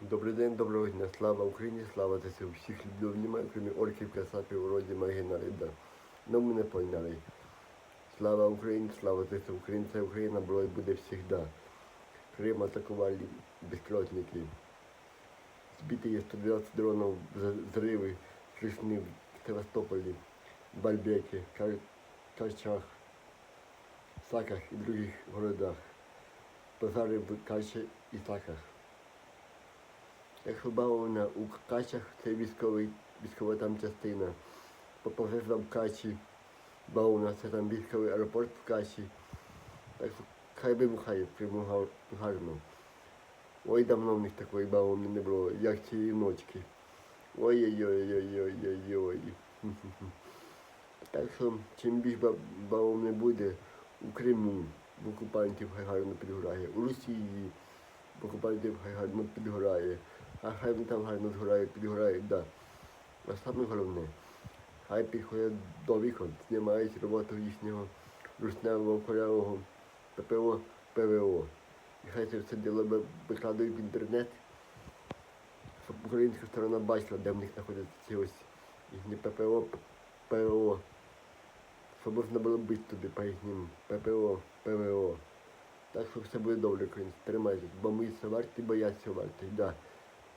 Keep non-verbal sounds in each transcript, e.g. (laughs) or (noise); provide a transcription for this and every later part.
Добрий день, доброго дня. Слава Україні, слава ЗСУ. Всіх люблю, обнімаю, крім орків, касапів, уроді, маргіналів, да. Ну, мене поняли. Слава Україні, слава ЗСУ. Україна це Україна, було і буде завжди. Крим атакували безпілотники. Збиті є 120 дронів, зриви, слышні в Севастополі, Бальбекі, Кар- Карчах, Саках і других городах. Пожари в Качі і Саках. Якщо бавовна у Качах, це військовий, військова там частина. По пожежам Качі, бавовна, це там військовий аеропорт в Качі. Так що хай вибухає прямо гар- гарно. Ой, давно в них такої бавовни не було, як цієї ночки. Ой-ой-ой-ой-ой-ой-ой. (laughs) Так що, чим більше ба- бавовни буде у Криму, в окупантів хай гарно підгорає, у Росії в окупантів хай гарно підгорає, а хай вони там гарно згорає, підгорає, да. А саме головне, хай підходять до вікон, знімають роботу їхнього русневого корявого ППО, ПВО. І хай це все діло ви- викладають в інтернет, щоб українська сторона бачила, де в них знаходяться ці ось їхні ППО, ПВО. Щоб можна було бити туди по їхнім ППО, ПВО. Так що все буде добре. Тримайтесь, бо ми все варті, бояться варті. Да.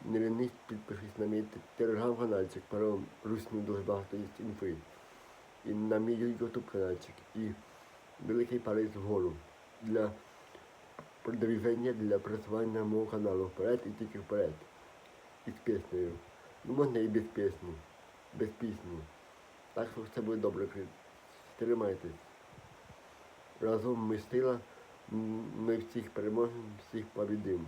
Не лінись, підпишись на мій телеграм-канальчик, про русню дуже багато є інфи. І на мій ютуб канальчик. І великий палець вгору для продвіження, для просування мого каналу вперед і тільки вперед. І з піснею. Ну можна і без пісні, без пісні. Так що все буде добре. Тримайтесь. Разом ми сила, ми всіх переможемо, всіх побідимо.